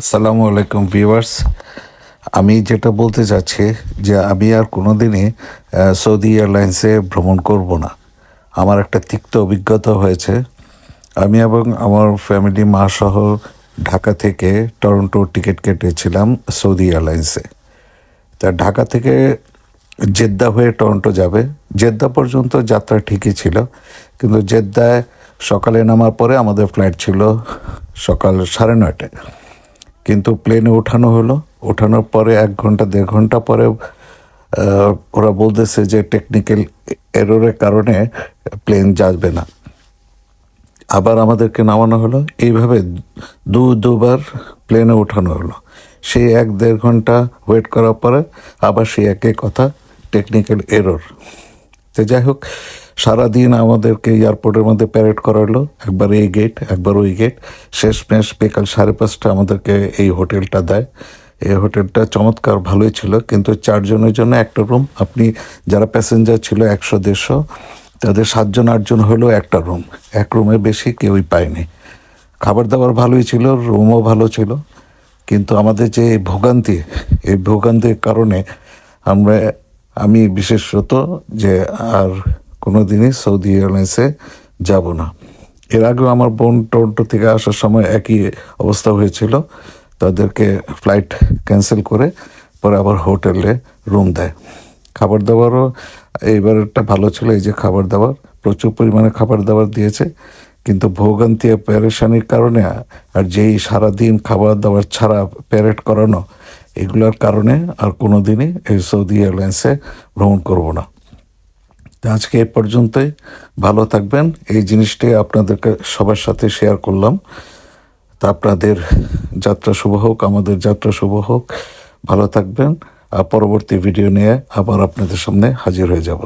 আসসালামু আলাইকুম ভিউয়ার্স। আমি যেটা বলতে চাচ্ছি যে আমি আর কোনো দিনই সৌদি এয়ারলাইন্সে ভ্রমণ করব না। আমার একটা তিক্ত অভিজ্ঞতা হয়েছে। আমি এবং আমার ফ্যামিলি, মা সহ ঢাকা থেকে টরন্টো টিকিট কেটেছিলাম সৌদি এয়ারলাইন্সে। তা ঢাকা থেকে জেদ্দা হয়ে টরন্টো যাবে। জেদ্দা পর্যন্ত যাত্রা ঠিকই ছিল, কিন্তু জেদ্দায় সকালে নামার পরে আমাদের ফ্লাইট ছিল সকাল সাড়ে নয়টায়। কিন্তু প্লেনে ওঠানো হলো। ওঠানোর পরে এক ঘণ্টা, দেড় ঘণ্টা পরে ওরা বলতেছে যে টেকনিক্যাল এররের কারণে প্লেন যাবে না। আবার আমাদেরকে নামানো হলো। এইভাবে দু, দুবার প্লেনে ওঠানো হলো। সেই এক, দেড় ঘণ্টা ওয়েট করার পরে আবার সেই একই কথা টেকনিক্যাল এরর তো যাই হোক, সারাদিন আমাদেরকে এয়ারপোর্টের মধ্যে প্যারেড করালো, একবার এই গেট একবার ওই গেট শেষ মেশ বিকাল সাড়ে পাঁচটা আমাদেরকে এই হোটেলটা দেয়। এই হোটেলটা চমৎকার, ভালোই ছিল। কিন্তু চারজনের জন্য একটা রুম আপনি যারা প্যাসেঞ্জার ছিল একশো, দেড়শো, তাদের সাতজন, আটজন হলেও একটা রুম এক রুমে বেশি কেউই পায়নি। খাবার দাবার ভালোই ছিল রুমও ভালো ছিল। কিন্তু আমাদের যে ভোগান্তি, এই ভোগান্তির কারণে আমরা আমি বিশেষত যে আর কোনো দিনই সৌদি এয়ারলাইন্সে যাব না। এর আগেও আমার বোন টরন্টো থেকে আসার সময় একই অবস্থা হয়েছিল। তাদেরকে ফ্লাইট ক্যান্সেল করে পরে আবার হোটেলে রুম দেয়। খাবার দাবারও এইবারটা ভালো ছিল, এই যে খাবার দাবার, প্রচুর পরিমাণে খাবার দাবার দিয়েছে। কিন্তু ভোগান্তি আর প্যারেশানির কারণে আর যেই সারাদিন খাবার দাবার ছাড়া প্যারেড করানো এগুলোর কারণে আর কোনো দিনই এই সৌদি এয়ারলাইন্সে ভ্রমণ করব না। আজকে এ পর্যন্তই। ভালো থাকবেন। এই জিনিসটি আপনাদেরকে সবার সাথে শেয়ার করলাম। তা আপনাদের যাত্রা শুভ হোক, আমাদের যাত্রা শুভ হোক। ভালো থাকবেন। আর পরবর্তী ভিডিও নিয়ে আবার আপনাদের সামনে হাজির হয়ে যাব।